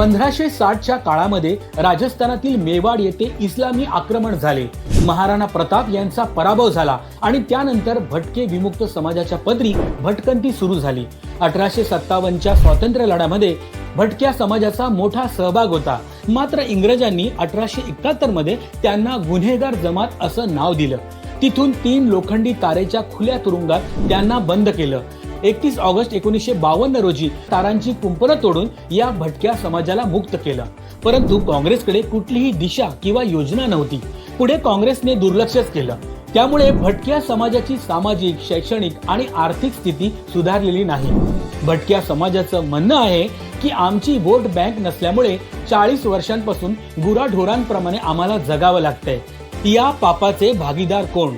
पंधराशे साठच्या काळामध्ये राजस्थानातील मेवाड येथे इस्लामी आक्रमण झाले. महाराणा प्रताप यांचा पराभव झाला आणि त्यानंतर भटके विमुक्त समाजाच्या पदरी भटकंती सुरू झाली. अठराशे सत्तावन्नच्या स्वातंत्र्य लढ्यामध्ये भटक्या समाजाचा मोठा सहभाग होता. मात्र इंग्रजांनी अठराशे एकाहत्तरमध्ये त्यांना गुन्हेगार जमात असं नाव दिलं. तिथून तीन लोखंडी तारेच्या खुल्या तुरुंगात त्यांना बंद केलं. एकतीस ऑगस्ट एकोणीसशे बावन्न रोजी तारांची कुंपणं तोडून या भटक्या समाजाला मुक्त केलं. परंतु काँग्रेसकडे कुठलीही दिशा किंवा योजना नव्हती. पुढे काँग्रेसने दुर्लक्षच केलं. त्यामुळे भटक्या समाजाची सामाजिक शैक्षणिक आणि आर्थिक स्थिती सुधारलेली नाही. भटक्या समाजाचं म्हणणं आहे की आमची वोट बँक नसल्यामुळे चाळीस वर्षांपासून गुराढोरांप्रमाणे आम्हाला जगावं लागतंय. या पापाचे भागीदार कोण?